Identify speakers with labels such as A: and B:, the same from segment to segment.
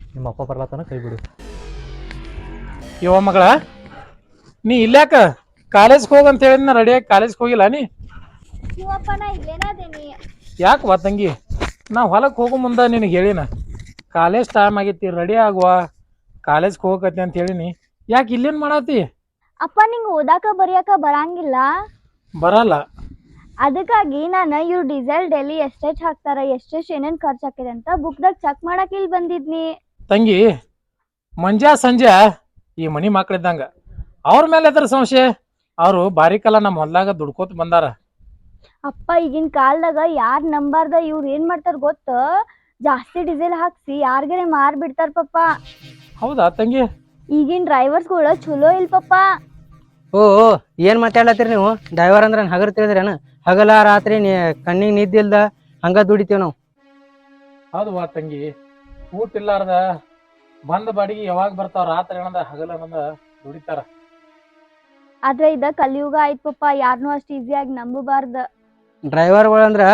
A: ನಿಮ್ಮ ಅಪ್ಪ ಬರ್ಲತ್ತಾನ ಕೈ ಬಿಡು
B: ಯುವ ಮಗಳ ನೀ ಇಲ್ಲಾಕ ಕಾಲೇಜ್ಗೆ ಹೋಗಂತ ಹೇಳಿದ್ನ ರೆಡಿಯಾಗಿ ಕಾಲೇಜ್ಗೆ ಹೋಗಿಲ್ಲ ನೀ?
C: ಇವಪ್ಪ ನಾ ನೀ
B: ಯಾಕೆ ವಾ ತಂಗಿ? ನಾ ಹೊಲಕ್ಕೆ ಹೋಗೋ ಮುಂದೆ ನಿನಗೆ ಹೇಳಿನ. ಕಾಲೇಜ್ ಟೈಮ್ ಆಗೈತಿ ರೆಡಿ ಆಗುವ. ಕಾಲೇಜ್ಗೆ ಹೋಗತ್ತೆ ಅಂತ ಹೇಳಿನಿ. ಯಾಕೆ ಇಲ್ಲೇನು ಮಾಡತ್ತಿ
C: ಅಪ್ಪ ನಿಂಗೆ ಓದಾಕ ಬರೆಯಾಕ ಬರಂಗಿಲ್ಲ.
B: ಬರಲ್ಲ.
C: ಅದಕ್ಕಾಗಿ ನಾನು ಇವ್ರು ಡೀಸೆಲ್ ಡೈಲಿ ಎಷ್ಟೆಷ್ಟು ಹಾಕ್ತಾರ ಎಷ್ಟೆಷ್ಟು ಏನೇನು ಖರ್ಚು ಹಾಕಿದೆ ಅಂತ ಬುಕ್ದಾಗ ಚೆಕ್ ಮಾಡಕ್ ಇಲ್ಲಿ ಬಂದಿದ್ನಿ.
B: ತಂಗಿ ಮಂಜಾ ಸಂಜೆ ಈ ಮನಿ ಮಕ್ಳಿದ್ದಂಗ. ಅವ್ರ ಮೇಲೆ ಅದರ ಸಂಶಯ ಅವರು ಬಾರಿಕಲ್ಲ ನಮ್ಮ ಹೊಲ್ದಾಗ ದುಡ್ಕೋತ ಬಂದಾರ.
C: ಅಪ್ಪ ಈಗಿನ ಕಾಲದಾಗ ಯಾರ್ ನಂಬಾರ್ದ ಇವ್ರು ಏನ್ ಮಾಡ್ತಾರ ಗೊತ್ತ? ಜಾಸ್ತಿ ಡೀಸೆಲ್ ಹಾಕ್ಸಿ ಯಾರ್ಗಾರೆ ಮಾರ್ ಬಿಡ್ತಾರ ಪಪ್ಪ.
B: ಹೌದಾ ತಂಗಿ?
C: ಈಗಿನ ಡ್ರೈವರ್ಸ್ಗಳು ಚಲೋ ಇಲ್ಲ ಪಪ್ಪ
D: ಓ ಓ, ಏನ್ ಮಾತಾಡ್ಲತ್ತೀರಿ ನೀವು? ಡ್ರೈವರ್ ಅಂದ್ರೆ ಹಗರ್ ತಿಳಿದ್ರೇನ ಹಗಲ ರಾತ್ರಿ ನೀ ಕಣ್ಣಿಗೆ ನಿದ್ದಿಲ್ದ ಹಂಗ ದುಡಿತೀವಿ ನಾವು.
B: ಹೌದು ವಾ ತಂಗಿ. ಊಟ ಇಲ್ಲಾರ್ದ ಬಂದ ಬಾಡಿಗೆ ಯಾವಾಗ ಬರ್ತಾವ ರಾತ್ರಿ ಏನಂದ ಹಗಲ ಅನ್ನದ ದುಡಿತಾರ.
C: ಆದ್ರೆ ಇದ ಕಲಿಯುಗ ಆಯ್ತ್ ಪಪ್ಪ ಯಾರನ್ನೂ ಅಷ್ಟು ಈಸಿಯಾಗಿ ನಂಬಬಾರ್ದ.
D: ಡ್ರೈವರ್ಗಳು ಅಂದ್ರ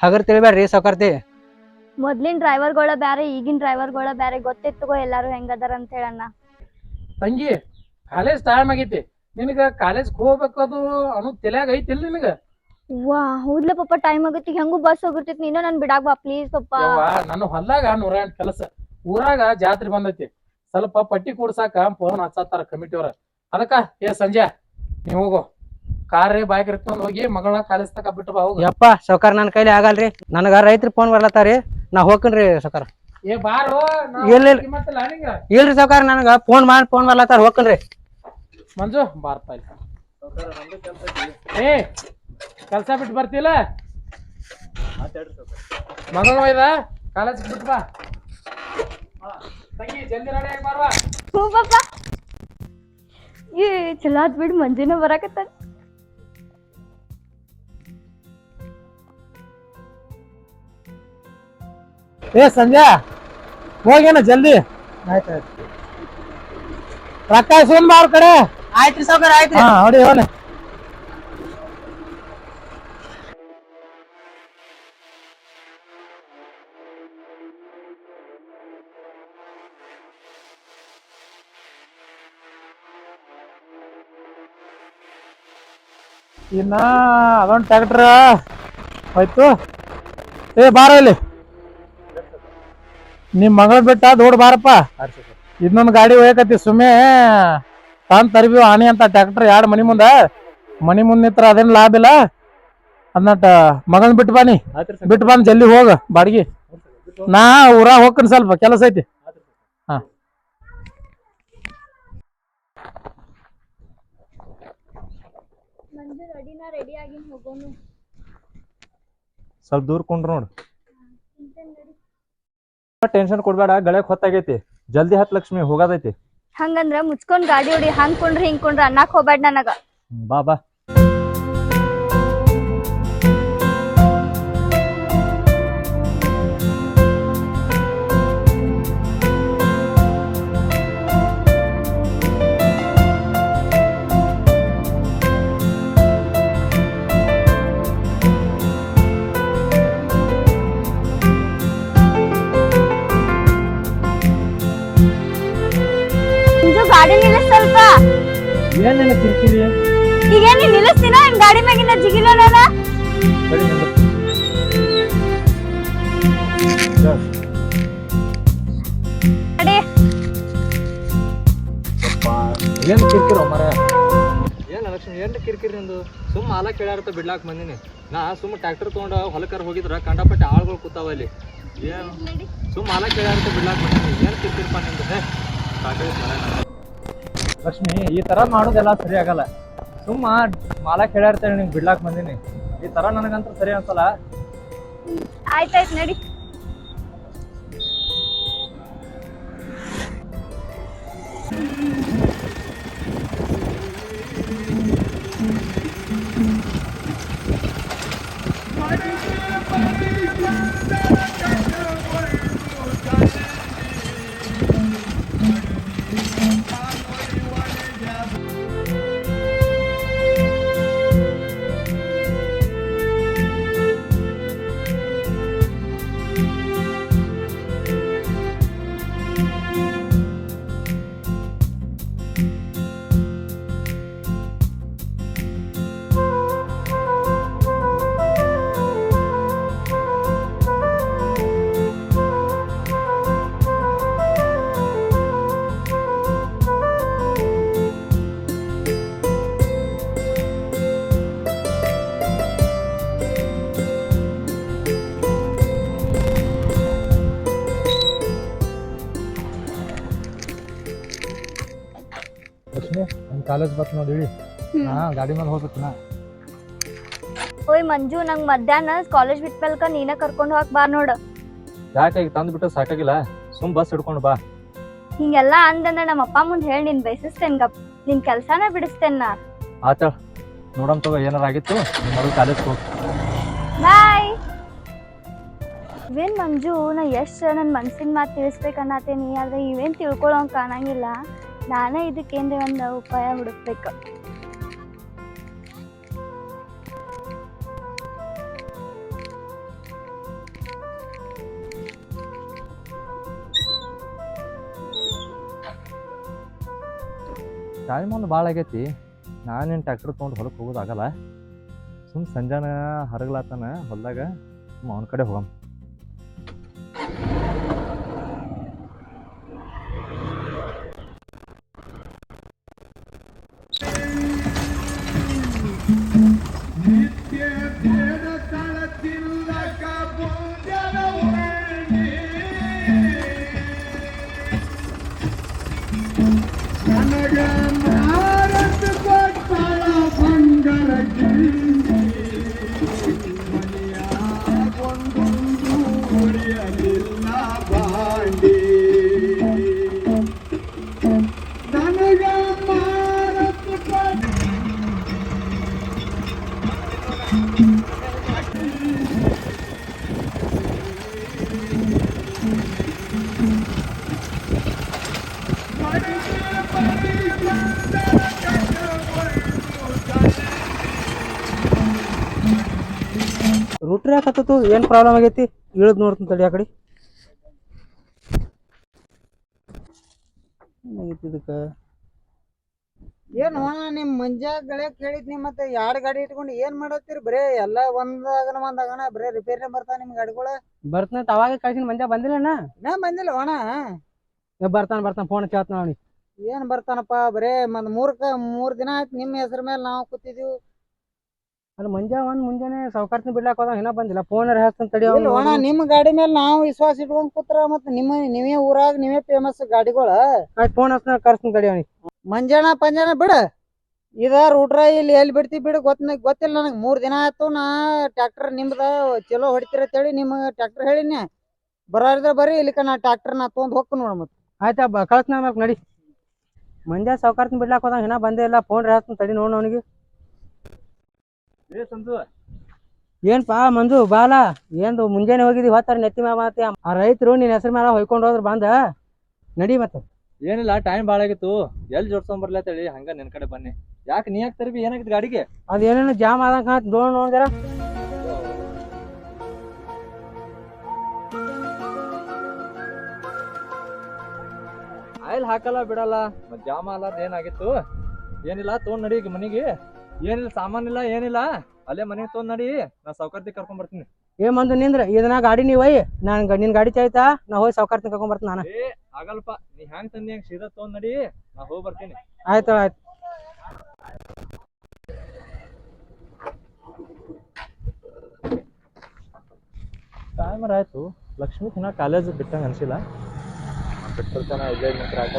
D: ಹಗರ್ ತಿಳಿಬೇಡ್ರಿ ಸೌಕರ್ತಿ.
C: ಮೊದ್ಲಿನ ಡ್ರೈವರ್ಗಳ ಬ್ಯಾರೆ ಈಗಿನ ಡ್ರೈವರ್ಗಳ ಬ್ಯಾರೆ ಗೊತ್ತಿತ್ತಗೋ ಎಲ್ಲಾರು ಹೆಂಗದಾರ ಅಂತ ಹೇಳಣ್ಣ.
B: ತಂಗಿ ಕಾಲೇಜ್ ಟೈಮ್ ಆಗೈತಿ. ನಿನಗ ಕಾಲೇಜ್ ಹೋಗ್ಬೇಕು ಅದು ಅನ್ನೋದು ತಲ್ಯಾಗ ಐತಿಲ್ ನಿನಗ?
C: ವಾ ಹೌದ್ಲ ಪಪ್ಪ ಟೈಮ್ ಆಗುತ್ತೆ ಹೆಂಗೂ ಬಸ್ ಹೋಗಿರ್ತೈತಿ ನೀನು ನನ್ ಬಿಡಾಕ್ ಬಾ ಪ್ಲೀಸ್ ಪಪ್ಪ
B: ಯವ್ವ ನನ್ನ ಹೊಲ್ದಾಗ ನೂರ ಎಂಟು ಕೆಲಸ. ಊರಾಗ ಜಾತ್ರೆ ಬಂದೈತಿ. ಸ್ವಲ್ಪ ಪಟ್ಟಿ ಕೂಡ್ಸಾಕ ಫೋನ್ ಹಚ್ಚತ್ತಾರ ಕಮಿಟಿಯವ್ರ ಅದಕ್ಕ ಏ ಸಂಜೆ ನೀವ್ ಹೋಗು. ಕಾರ್ ಬೈಕ್ ಇರ್ಕೊಂಡ್ ಹೋಗಿ ಮಗಳನ್ನ ಕಾಲೇಜ್ ತಕ ಬಿಟ್ಟು ಬಾ ಹೋಗು.
D: ಯಪ್ಪ ಸೌಕರ್ ನನ್ನ ಕೈಲಿ ಆಗಲ್ರಿ. ನನಗ ರೈತರ ಫೋನ್ ಬರ್ಲತ್ತಾರಿ. ನಾ ಹೋಗ್ಕನ್ರಿ ಸೌಕರ್
B: ಏ ಬಾರೋ
D: ಇಲ್ಲ, ಇಲ್ಲ. ಇಲ್ರಿ ಸೌಕರ್ ನನಗ. ಫೋನ್ ಮಾಡಿ ಫೋನ್ ಬರ್ಲತ್ತಾರ ಹೋಗ್ಕನ್ರಿ
B: ಮಂಜು ಬಾರ್ಪ ಇಲ್ಲ ಏ ಕೆಲ್ಸ ಬಿಟ್ಟು ಬರ್ತಿಲ್ಲ ಮಗನ ಒಯ್ದ ಕಾಲೇಜ್ ಬಿಟ್ಟು ಬಾ ಹಾ, ತಂಗಿ ಜಲ್ದಿ ರೆಡಿ ಆಗಿ ಬಾರ್ವಾ
C: ಹ್ಞೂ ಪಪ್ಪ ಏ ಚಲೋ ಆತ್ ಬಿಡ್ ಮಂಜುನ ಬರಾಕತ್ತಾನ.
B: ಏ ಸಂಜೆ ಹೋಗೇನ ಜಲ್ದಿ? ರೊಕ್ಕ ಸುಮ್ ಬಾ ಅವ್ರ ಕಡೆ.
D: ಆಯ್ತ್ರಿ ಸೌಕರ್ ಆಯ್ತ್ರಿ.
B: ಹಾ ಹೊಡಿ. ಇನ್ನ ಅದೊಂದು ಟ್ಯಾಕ್ಟ್ರ ಹೋಯ್ತು. ಏ ಬಾರ ಇಲ್ಲಿ. ನಿಮ್ ಮಗಳ ಬಿಟ್ಟ ದೊಡ್ಡ ಬಾರಪ್ಪ. ಇನ್ನೊಂದು ಗಾಡಿ ಒಯ್ಯಕತ್ತಿ ಸುಮ್ಮನೆ ತಾನ್ ತರಬಿ ಆನೆ ಅಂತ ಟ್ಯಾಕ್ಟ್ರ್ ಎರಡು ಮನಿ ಮುಂದ. ಮನಿ ಮುಂದೆ ನಿತ್ರ ಅದೇನ್ ಲಾಭ ಇಲ್ಲ. ಅದನ್ನಟ ಮಗನ್ ಬಿಟ್ಟು ಬಾನಿ ಬಿಟ್ಟು ಬಂದ್ ಜಲ್ದಿ ಹೋಗ ಬಾಡಿಗೆ. ನಾ ಊರ ಹೋಗ್ತೀನಿ ಸ್ವಲ್ಪ ಕೆಲಸ ಐತಿ.
C: ಮಂಜು ರೆಡಿನ ರೆಡಿ ಆಗಿ ಹೋಗೋನು.
A: ಸ್ವಲ್ಪ ದೂರ ಕುಂಡ್ರು ನೋಡು. ಟೆನ್ಷನ್ ಕೊಡ್ಬೇಡ ಗಳಕ್ ಹೊತ್ತಾಗೈತಿ. ಜಲ್ದಿ ಹತ್ ಲಕ್ಷ್ಮಿ ಹೋಗೋದೈತಿ.
C: ಹಂಗಂದ್ರ ಮುಚ್ಕೊಂಡ್ ಗಾಡಿ ಹೊಡಿ ಹಂಗ್ ಕುಂಡ್ರಿ ಹಿಂಗ್ ಕುಂಡ್ರ ಅನ್ನಕ್ ಹೋಗ್ಬೇಡ ನನಗ.
A: ಬಾ ಬಾ.
B: ಏನೇನ ಕಿರಿಕಿರಿ
C: ಈಗೇನ್ ನೀನ್ ನಿಲ್ಲಿಸ್ತೀನ? ಹಿಂಗ್ ಗಾಡಿ ಮ್ಯಾಗಿನ ಜಿಗಿಲ
A: ಸರಿ ಏನ್ ಕಿರಿಕಿರಿ ಮರ
D: ಏನ್ ಲಕ್ಷ್ಮಿ ಏನ್ ಕಿರ್ಕಿರಿ ನಿಂದು? ಸುಮ್ಮ ಹಾಲ ಕೇಳಾರತ್ತ ಬಿಡ್ಲಾಕ್ ಬಂದಿನಿ. ನಾ ಸುಮ್ಮ ಟ್ರ್ಯಾಕ್ಟರ್ ತಗೊಂಡ ಹೊಲಕರ್ ಹೋಗಿದ್ರ ಕಂಡಪಟ್ಟೆ ಆಳ್ಗಳು ಕೂತಾವ ಅಲ್ಲಿ ಏನು? ಸುಮ್ಮ ಹಾಲ ಕೇಳಾರತ್ತ ಬಿಡ್ಲಾಕ್ ಬಂದಿನಿ. ಏನ್ ಕಿರ್ಕಿರ್ಪ್ಪ ನಿಂದು? ಹೇ ಮರ.
A: ಲಕ್ಷ್ಮಿ, ಈ ತರ ಮಾಡೋದೆಲ್ಲ ಸರಿ ಆಗಲ್ಲ. ಸುಮ್ಮ ಮಾಲಕ್ ಹೇಳಿರ್ತಾರೆ ನಿಂಗೆ ಬಿಡ್ಲಾಕ್ ಬಂದೀನಿ. ಈ ತರ ನನಗಂತೂ ಸರಿ ಅನ್ಸಲ್ಲ.
C: ಆಯ್ತಾಯ್ತು ನಡಿ.
A: ಕಾಲೇಜ್ ಬಸ್ ನೋಡಿ ಹಾ ಗಾಡಿ ಮೇಲೆ ಹೋಗ್ಬೇಕು ನಾ.
C: ಓಯ್ ಮಂಜು ನಂಗ್ ಮಧ್ಯಾಹ್ನ ಕಾಲೇಜ್ ಬಿಟ್ಮೇಲ್ಕ ನೀನ ಕರ್ಕೊಂಡ್ ಹೋಗಕ್ ಬಾ ನೋಡ.
A: ಯಾಕೆ ಈಗ ತಂದು ಬಿಟ್ಟು ಸಾಕಾಗಿಲ್ಲ? ಸುಮ್ ಬಸ್ ಹಿಡ್ಕೊಂಡು ಬಾ.
C: ಹಿಂಗೆಲ್ಲಾ ಅಂದಂದ ನಮ್ಮ ಅಪ್ಪ ಮುಂದ್ ಹೇಳಿ ನಿನ್ ಬಯಸಿಸ್ತೇನ್ ಗಪ್ ನಿನ್ ಕೆಲ್ಸಾನ ಬಿಡಿಸ್ತೇನ್ ನಾ.
A: ಆತ ನೋಡಮ್ ತಗೋ ಏನಾರ ಆಗಿತ್ತು ಮೊದಲು ಕಾಲೇಜ್ ಹೋಗ್.
C: ಬಾಯ್ ಇವೇನ್ ಮಂಜು ನಾ ಎಷ್ಟ್ ನನ್ ಮನ್ಸಿನ ಮಾತು ತಿಳಿಸ್ಬೇಕನ್ನತೇನಿ ಆದ್ರೆ ಇವೇನ್ ತಿಳ್ಕೊಳಂಗ್ ಕಾಣಂಗಿಲ್ಲ. ನಾನೇ ಇದಕ್ಕೇಂದ್ರೆ ಒಂದು ಉಪಾಯ ಹುಡುಕ್ಬೇಕು.
A: ಟೈಮ್ ಒಂದು ಭಾಳ ಆಗೈತಿ. ನಾನೇನು ಟ್ರ್ಯಾಕ್ಟರ್ ತೊಗೊಂಡು ಹೊಲಕ್ಕೆ ಹೋಗೋದಾಗಲ್ಲ ಸುಮ್ ಸಂಜಾನ ಹರಗ್ಲಾತನ ಹೊಲದಾಗ ಸುಮ್ಮ ಅವನ ಕಡೆ ಹೋಗಮ್.
E: ಏನ್ ಪ್ರಾಬ್ಲಮ್ ಆಗೈತಿ? ಇಳಿದು ನೋಡ್ತೀನಿ ತಡಿ ಆ ಕಡೆ. ಏನಾಗೈತಿ ಇದಕ್ಕೆ?
F: ಏನು ನಿಮ್ ಮಂಜಾ ಗಳೇ ಕೇಳಿದ್ನಿ ಮತ್ತೆ ಎರಡ್ ಗಾಡಿ ಇಟ್ಕೊಂಡು ಏನ್ ಮಾಡತ್ತೀರಿ? ಬರೇ ಎಲ್ಲ ಒಂದಾಗನ ಒಂದಾಗನ ಬರೇ ರಿಪೇರಿ ಬರ್ತಾವ ನಿಮ್ ಗಾಡಿಗಳ
E: ಬರ್ತಾನೆ ಅವಾಗ ಕಳ್ಸಿನ ಮಂಜ ಬಂದಿಲ್ಲಣ್ಣ
F: ನಾ ಬಂದಿಲ್ಲ
E: ಏ, ಬರ್ತಾನ ಬರ್ತಾನ ಫೋನ್ ಕೇಳ್ತಾನ
F: ಏನ್ ಬರ್ತಾನಪ್ಪ? ಬರೇ ಮನ್ ಮೂರ್ಕ ಮೂರ್ ದಿನ ಆಯ್ತು ನಿಮ್ಮ ಹೆಸರು ಮೇಲೆ ನಾವು ಕೂತಿದೀವಿ.
E: ಅಲ್ಲಿ ಮಂಜ ಒಂದ್ ಮುಂಜಾನೆ ಸಾವುಕಾರ್ತಿನ ಬಿಡ್ಲಾಕ್ ಹೋದ ಇನ್ನ ಬಂದಿಲ್ಲ. ಫೋನ್ ಹೇಳ್ತಾನ ತಡಿ
F: ಇಲ್ಲ ಅಣ್ಣ ನಿಮ್ ಗಾಡಿ ಮೇಲೆ ನಾವು ವಿಶ್ವಾಸ ಇಟ್ಕೊಂಡ್ ಕೂತ್ರ ಮತ್ತ್ ನಿಮ್ಮ ನೀವೇ ಊರಾಗ ನೀವೇ ಫೇಮಸ್ ಗಾಡಿಗಳ?
E: ಆಯ್ತು ಫೋನ್ ಹಚ್ತಾನ ಕರ್ಸ್ತೀನಿ ತಡಿ ಅವನಿ
F: ಮಂಜಾನ ಪಂಜಾನ ಬಿಡ. ಇದ ರೂಟ್ರ ಇಲ್ಲಿ ಎಲ್ಲಿ ಬಿಡ್ತಿ ಬಿಡು ಗೊತ್ತ ಗೊತ್ತಿಲ್ಲ ನನಗೆ. ಮೂರ್ ದಿನ ಆಯ್ತು ನಾ ಟ್ರ್ಯಾಕ್ಟರ್ ನಿಮ್ದ ಚಲೋ ಹೊಡಿತೀರ ಅಂತೇಳಿ ನಿಮ್ಗೆ ಟ್ರ್ಯಾಕ್ಟರ್ ಹೇಳಿನಿ. ಬರೋದ್ರ ಬರ್ರಿ ಇಲ್ಲಿಕ ನಾ ಟ್ರ್ಯಾಕ್ಟರ್ ನಾ ತೊಗೊಂಡ್ ಹೋಗ್ತೀನಿ ನೋಡ ಮತ್ತೆ.
E: ಆಯ್ತಾ ಕಳ್ಸ್ನ ನಡಿ. ಮಂಜಾ ಸಾವುಕಾರ್ತಿನ ಬಿಡ್ಲಾಕ್ ಹೋದಾಗ ಇನ್ನ ಬಂದೇ ಇಲ್ಲ ಫೋನ್ ಹೇಳ್ತಾನ ತಡಿ ನೋಡ್ ಅವನಿಗೆ. ಏನ್ಪಾ ಮಂಜು ಬಾಲ ಏನು ಮುಂಜಾನೆ ಹೋಗಿದ್ವಿ ಹೊತ್ತಾರ ನೆತ್ತಿ ಮ್ಯಾಲ ಮಾತಿ ಆ ರೈತರು ನೀನ್ ಹೆಸರು ಮೇಲೆ ಹೊಯ್ಕೊಂಡು ಹೋದ್ರ ಬಂದ? ನಡಿ ಮತ್ತೆ.
A: ಏನಿಲ್ಲ ಟೈಮ್ ಬಾಳ ಆಗಿತ್ತು. ಎಲ್ಲಿ ಜೋಡ್ಸೊಂಡ್ ಬರ್ಲತ್ತೇಳಿ ಹಂಗ ನಿನ್ ಕಡೆ ಬನ್ನಿ. ಯಾಕೆ ನೀ ಯಾಕೆ ತರಬಿ ಏನಾಗಿತ್ತು ಗಾಡಿಗೆ?
E: ಅದೇನೇನು ಜಾಮ್ ಆದಂಗ ನೋಡ್ ನೋಡ್ಯಾರ
A: ಆಯಿಲ್ ಹಾಕಲ್ಲ ಬಿಡಲ್ಲ ಮತ್ ಜಾಮ ಅಲ್ಲ ಏನಾಗಿತ್ತು? ಏನಿಲ್ಲ ತೊಗೊಂಡ್ ನಡಿ ಈಗ ಮನಿಗೆ. ಏನಿಲ್ಲ ಸಾಮಾನಿಲ್ಲ ಏನಿಲ್ಲ. ಅಲ್ಲೇ ಮನೆಗೆ ತೊಗೊಂಡ್ ನಡಿ ನಾ ಸೌಕರ್ತಿ ಕರ್ಕೊಂಡ್ ಬರ್ತೀನಿ.
E: ಏ ಮಂದು ನಿಂದ್ರ ಇದನ್ನ ಗಾಡಿ ನೀವ್ ಒಯ್. ನಾನ್ ನಿನ್ ಗಾಡಿ ಚಾಯ್ತಾ? ನಾ ಹೋಗಿ ಸೌಕರ್ತಿ ಕರ್ಕೊಂಡ್ ಬರ್ತೀನಿ ನಾನು.
A: ಏ ಆಗಲ್ಪ ನೀ ಹ್ಯಾಂಗ್ ತಂದಿ ಹಂಗ್ ಸೀದಾ ತೊಗೊಂಡ್ ನಡಿ ನಾ ಹೋಗಿ ಬರ್ತೀನಿ.
E: ಆಯ್ತು ಆಯ್ತು.
A: ಟೈಮರ್ ಆಯ್ತು. ಲಕ್ಷ್ಮಿ ದಿನ ಕಾಲೇಜ್ ಬಿಟ್ಟಂಗ ಅನ್ಸಿಲ್ಲ. ಬಿಟ್ಟಿರ್ತಾನ ಐದೈದು ಆಟ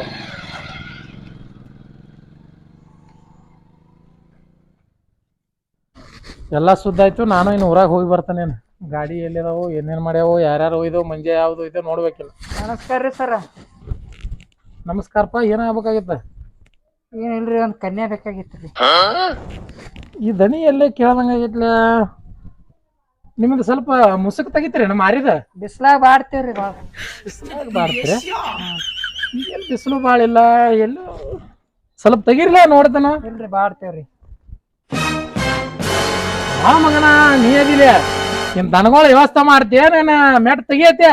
B: ಎಲ್ಲ ಸುದ್ದಾಯ್ತು ನಾನು ಇನ್ನು ಊರಾಗ ಹೋಗಿ ಬರ್ತಾನೇನು ಗಾಡಿ ಎಲ್ಲಿದಾವು ಏನೇನ್ ಮಾಡ್ಯಾವು ಯಾರ್ಯಾರು ಒಯ್ದು ಮಂಜೆ ಯಾವ್ದು ಇದೆ ನೋಡ್ಬೇಕಿಲ್ಲ
F: ನಮಸ್ಕಾರ ರೀ ಸರ.
B: ನಮಸ್ಕಾರಪ್ಪ ಏನಾಗ್ಬೇಕಾಗಿತ್ತ
F: ಏನಿಲ್ರಿ ಒಂದ್ ಕನ್ಯಾ ಬೇಕಾಗಿತ್ತು ರೀ
B: ಈ ದಣಿ ಎಲ್ಲೇ ಕೇಳ್ದಂಗಾಗಿತ್ಲ ನಿಮ್ದು ಸ್ವಲ್ಪ ಮುಸುಕ್ ತೆಗಿತೀರಿ ನಮ್ಮ ಮಾರಿದ?
F: ಬಿಸ್ಲಾಗ ಬಾಡ್ತೇವ್ರಿ ಭಾಳ
B: ಬಿಸಿಲಾಗ ಬಾಡ್ತೀರಿ? ಎಲ್ಲಿ ಬಿಸಿಲು ಭಾಳ ಇಲ್ಲ ಎಲ್ಲೂ ಸ್ವಲ್ಪ ತೆಗಿರ್ಲ ನೋಡ್ತಾನ?
F: ಇಲ್ರಿ ಬಾಡ್ತೇವ್ರಿ.
B: ಆ ಮಗನ ನೀ ಅದಿಲ್ಲ ನಿಮ್ ದನಗಳ ವ್ಯವಸ್ಥೆ ಮಾಡ್ತೀಯ ನಾನು ಮೆಟ್ ತೆಗಿಯತ್ತೆ?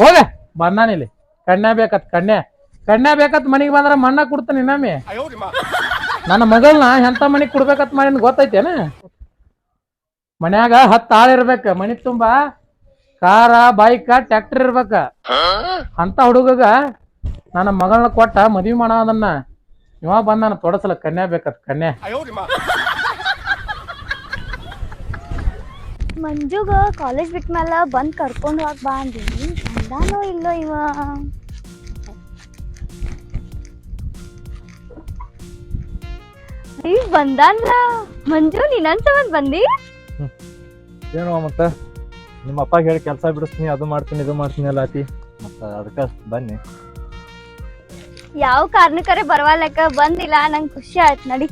F: ಹೋಗ ಬಂದಾನ ಇಲ್ಲಿ.
B: ಕಣ್ಣೆ ಬಂದಾನಿಲ್ಲಿ ಕಣ್ಣೆ ಬೇಕತ್ ಕಣ್ಣೆ. ಕಣ್ಣೆ ಬೇಕತ್ ಮನಿಗೆ ಬಂದ್ರ ಮಣ್ಣ ಕೊಡ್ತಾನೆ ನಮಿ ನನ್ನ ಮಗಳನ್ನ ಎಂತ ಮನಿಗ್ ಕೊಡ್ಬೇಕತ್ ಮಾಡಿ ಗೊತ್ತೈತೇನ? ಮನ್ಯಾಗ ಹತ್ತು ಆಳ್ ಇರ್ಬೇಕ ಮನಿ ತುಂಬಾ. ಕಾರ ಬೈಕ ಟ್ರ್ಯಾಕ್ಟರ್ ಇರ್ಬೇಕ. ಅಂತ ಹುಡುಗಗ ನನ್ನ ಮಗಳನ್ನ ಕೊಟ್ಟ ಮದ್ವಿ ಮಾಡ ಅದನ್ನ. ಇವ ಬಂದಾನ ತೊಡಸಲ ಕನ್ಯಾ ಬೇಕತ್ ಕನ್ಯಾ
C: ಮಂಜುಗ ಕಾಲೇಜ್ ಬಿಟ್ಮೇಲೆ ಬಂದು ಕರ್ಕೊಂಡು ಹೋಗ್ ಬಾ ಅಂದಿನಿ. ಬಂದಾನೋ ಇಲ್ಲೋ ಇವ. ಈಗ ಬಂದಾನ್ಲ? ಮಂಜು ನೀ ನನ್ ಸಂಬಂಧ ಬಂದಿ
A: ಏನೋ ಮತ್ತ? ನಿಮ್ಮ ಅಪ್ಪ ಹೇಳಿ ಕೆಲಸ ಬಿಡಿಸ್ತೀನಿ ಅದು ಮಾಡ್ತೀನಿ ಇದು ಮಾಡ್ತೀನಿ ಅಲ್ಲ ಆತಿ. ಮತ್ತ ಅದಕ್ಕೆ ಬನ್ನಿ.
C: ಯಾವ ಕಾರಣಕ್ಕರೆ ಬರವಾಲಕ್ಕ ಬಂದಿಲ್ಲ ನಂಗೆ ಖುಷಿ ಆಯ್ತು ನಡಿ.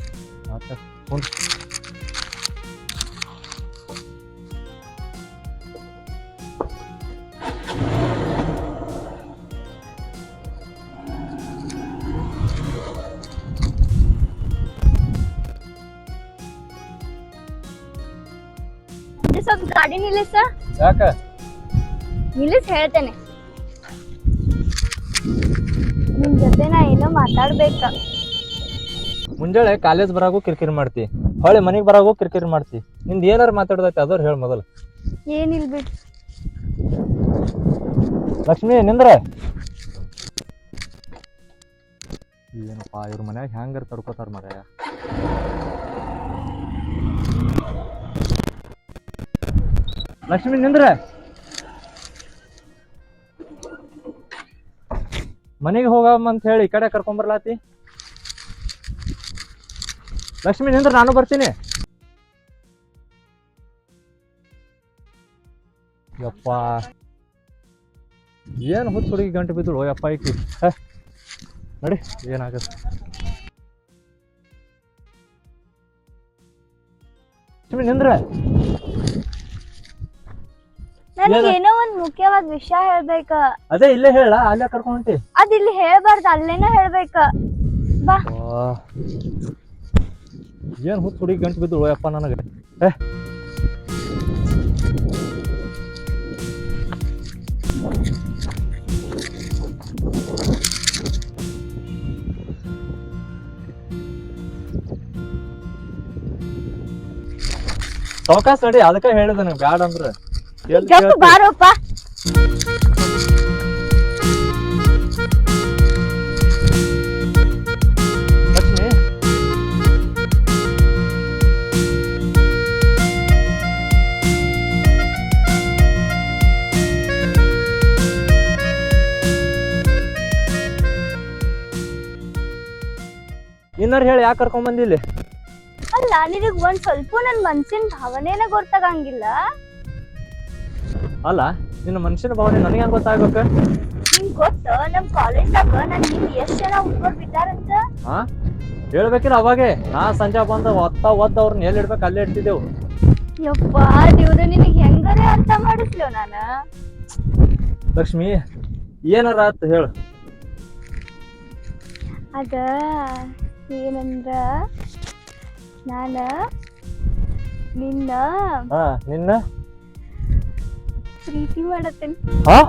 C: ಗಾಡಿ ನಿಲ್ಲಿಸ?
A: ಯಾಕ?
C: ನಿಲ್ಲಿಸ್ ಹೇಳ್ತೇನೆ. ನಿಮ್ ಜೊತೆ ನಾ ಏನೋ ಮಾತಾಡ್ಬೇಕ.
A: ಮುಂಜಾನೆ ಕಾಲೇಜ್ ಬರಾಗು ಕಿರಿಕಿರಿ ಮಾಡ್ತಿ. ಹೊಳೆ ಮನೆಗೆ ಬರಾಗು ಕಿರಿಕಿರಿ ಮಾಡ್ತಿ. ನಿಂದ ಏನಾರ ಮಾತಾಡದೈತೆ ಅದ್ರ ಹೇಳ ಮೊದಲು.
C: ಏನಿಲ್ ಬಿಡ್.
A: ಲಕ್ಷ್ಮಿ ನಿಂದ್ರ? ಏನಪ್ಪಾ ಇವ್ರ ಮನ್ಯಾಗ ಹೆಂಗಾರ ತಡ್ಕೋತಾರ ಮರ ಲಕ್ಷ್ಮಿ, ನಿಂದ್ರ. ಮನೆಗೆ ಹೋಗಮ್ಮ ಅಂತ ಹೇಳಿ ಈ ಕಡೆ ಕರ್ಕೊಂಬರ್ಲಾತಿ ಲಕ್ಷ್ಮಿ, ನಿಂದ್ರ ನಾನು ಬರ್ತೀನಿ. ಯಪ್ಪ. ಏನು ಹುಚ್ಚು ಹುಡುಗಿ ಗಂಟು ಬಿದ್ದಳು, ಯಪ್ಪ ಈಕಿ. ನೋಡಿ, ಏನಾಗತ್ತೆ? ಲಕ್ಷ್ಮಿ, ನಿಂದ್ರ.
C: ನನಗೆ ಏನೋ ಒಂದ್ ಮುಖ್ಯವಾದ ವಿಷಯ ಹೇಳ್ಬೇಕ.
A: ಅದೇ ಇಲ್ಲೇ ಹೇಳ ಅಲ್ಲೇ ಕರ್ಕೊಂಡ್ ಹೊಂಟಿ.
C: ಅದ್ ಇಲ್ಲಿ ಹೇಳ್ಬಾರ್ದು ಅಲ್ಲೇನ ಹೇಳ್ಬೇಕ. ಬಾ.
A: ಏನು ಹುಚ್ಚು ಹುಡುಗಿ ಗಂಟು ಬಿದ್ದಳು ಯಪ್ಪ ನನಗೆ. ಹ ಸಾವಕಾಶ ನಡಿ ಅದಕ್ಕೆ ಹೇಳಿದೆ ಬ್ಯಾಡ ಅಂದ್ರೆ.
C: ಬಾರೋಪ್ಪ.
A: ಲಕ್ಷ್ಮಿ? ಇನ್ನಾರು ಹೇಳಿ ಯಾಕೆ ಕರ್ಕೊಂಡ್ ಬಂದಿಲ್ಲಿ
C: ಅಲ್ಲ ನಿನಗ್ ಒಂದ್ ಸ್ವಲ್ಪ ನನ್ನ ಮನ್ಸಿನ ಭಾವನೆನ ಗೊತ್ತಾಗಂಗಿಲ್ಲ.
A: ಅಲ್ಲ ನಿನ್ನ ಮನುಷ್ಯನ ಭಾವನೆ ನನಗೆ ಹೆಂಗ್ ಗೊತ್ತಾಗಬೇಕು?
C: ನಿಂಗ್ ಗೊತ್ತ ನಮ್ ಕಾಲೇಜ್ದಾಗ ನನ್ ಎಷ್ಟ್ ಜನ ಹುಡುಗರು ಬಿದ್ದಾರಂತ?
A: ಹಾ ಹೇಳ್ಬೇಕಿಲ್ಲ ಅವಾಗೆ. ನಾ ಸಂಜೆ ಬಂದ ಒತ್ತ ಒದ್ದ ಅವ್ರನ್ನ ಎಲ್ಲಿ ಇಡ್ಬೇಕು ಅಲ್ಲೇ ಇಡ್ತಿದ್ದೆವು.
C: ಯಪ್ಪ ದೇವ್ರ ನಿನಗ್ ಹೆಂಗಾರ ಅರ್ಥ ಮಾಡಿಸ್ಲೋ ನಾನು?
A: ಲಕ್ಷ್ಮಿ ಏನಾರ ಅಂತ ಹೇಳು.
C: ಅದ ಏನಂದ್ರ ನಾನ ನಿನ್ನ
A: ಹಾ ನಿನ್ನ?
C: ശ്രീ പടത്തൻ
A: ആ?